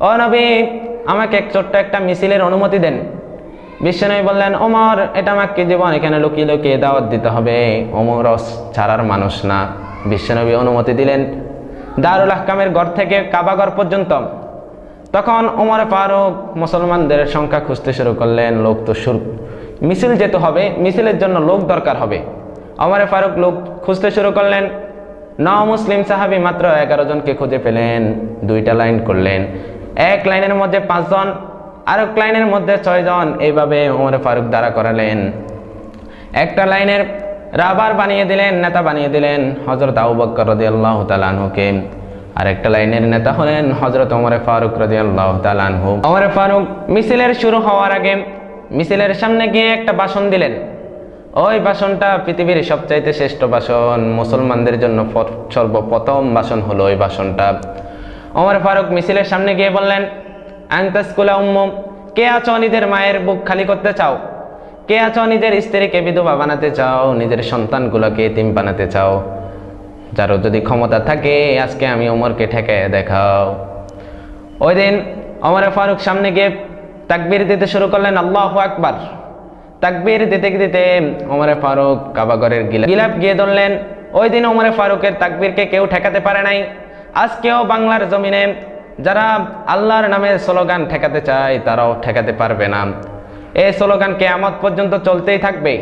ও নবী, আমাকে এক ছোট্ট একটা মিছিলের অনুমতি দেন। বিশ্বনবী বললেন, ওমর, এটা আমাকে জীবন এখানে লুকিয়ে লুকিয়ে দাওয়াত দিতে হবে। ওমর ছাড়ার মানুষ না। বিশ্বনবী অনুমতি দিলেন। দারুল আহকামের ঘর থেকে কাবাগর পর্যন্ত। তখন ওমর ফারুক মুসলমানদের সংখ্যা খুঁজতে শুরু করলেন, লোক তো শুরু মিছিল যেতে হবে, মিছিলের জন্য লোক দরকার হবে। ওমর ফারুক লোক খুঁজতে শুরু করলেন। ন মুসলিম সাহাবি মাত্র এগারো জনকে খুঁজে পেলেন, দুইটা লাইন করলেন। এক লাইনের মধ্যে পাঁচজন আর এক লাইনের মধ্যে ছয়জন। এইভাবে ওমর ফারুক দ্বারা করালেন। একটা লাইনের রাবার বানিয়ে দিলেন, নেতা বানিয়ে দিলেন হজরত আবু বকর রদি আল্লাহ তালানহুকে আর একটা লাইনের নেতা হলেন হজরত ওমরে ফারুক রদি আল্লাহ তালানহু ওমরে ফারুক মিছিলের শুরু হওয়ার আগে মিছিলের সামনে গিয়ে একটা ভাষণ দিলেন। ওই ভাষণটা পৃথিবীর সবচাইতে শ্রেষ্ঠ ভাষণ মুসলমানদের জন্য সর্বপ্রথম ভাষণ হলো ওই ভাষণটা ওমর ফারুক মিছিলের সামনে গিয়ে বললেন আন্তাসকুলা উম্মু, কে আছো নিজের মায়ের বুক খালি করতে চাও? কে আছো নিজের স্ত্রীকে বিধবা বানাতে চাও? নিজের সন্তানগুলোকে এতিম বানাতে চাও? যারও যদি ক্ষমতা থাকে, আজকে আমি ওমরকে ঠেকে দেখাও। ওই দিন ওমর ফারুক সামনে গিয়ে তাকবির দিতে শুরু করলেন, আল্লাহ আকবার। তাকবির দিতে দিতে ওমরে ফারুক কাবাগরের গিলা গিলাপ গিয়ে ধরলেন। ওই দিন ওমরে ফারুকের তাকবীরকে কেউ ঠেকাতে পারে নাই। আজকেও বাংলার জমিনে যারা আল্লাহর নামের স্লোগান ঠেকাতে চায়, তারাও ঠেকাতে পারবে না। এই স্লোগান কেয়ামত পর্যন্ত চলতেই থাকবে।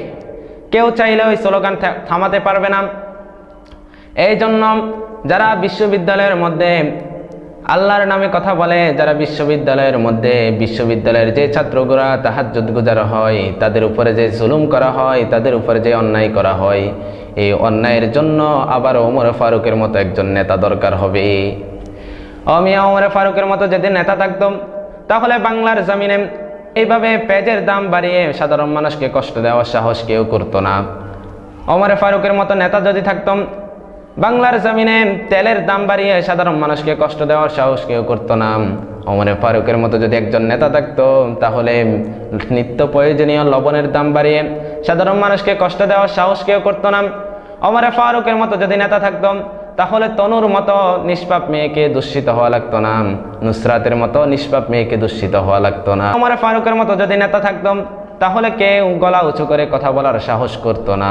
কেউ চাইলে ওই স্লোগান থামাতে পারবে না। এই জন্য যারা বিশ্ববিদ্যালয়ের মধ্যে আল্লাহর নামে কথা বলে, যারা বিশ্ববিদ্যালয়ের মধ্যে বিশ্ববিদ্যালয়ের যে ছাত্রগুলা তাহাজ্জুদ গুজার হয়, তাদের উপরে যে জুলুম করা হয়, তাদের উপরে যে অন্যায় করা হয় এই অন্যায়ের জন্য আবার ওমর ফারুকের মতো একজন নেতা দরকার হবে। অমিয়া ওমর ফারুকের মতো যদি নেতা থাকতাম, তাহলে বাংলার জমিনে এইভাবে পেঁয়াজের দাম বাড়িয়ে সাধারণ মানুষকে কষ্ট দেওয়ার সাহস কেউ করতো না। ওমরে ফারুকের মতো নেতা যদি থাকতাম, বাংলার জমিনে তেলের দাম বাড়িয়ে সাধারণ মানুষকে কষ্ট দেওয়ার সাহস কেউ করতো না। ওমরে ফারুকের মতো যদি একজন নেতা থাকতো, তাহলে নিত্য প্রয়োজনীয় লবণের দাম বাড়িয়ে সাধারণ মানুষকে কষ্ট দেওয়ার সাহস কেউ করতো না। ওমরে ফারুকের মতো যদি নেতা থাকতাম, তাহলে তনুর মতো নিষ্পাপ মেয়েকে দূষিত হওয়া লাগতো না। নুসরাতের মতো নিষ্পাপ মেয়েকে দূষিত হওয়া লাগতো না। অমরে ফারুকের মতো যদি নেতা থাকতাম, তাহলে কেউ গলা উঁচু করে কথা বলার সাহস করতো না।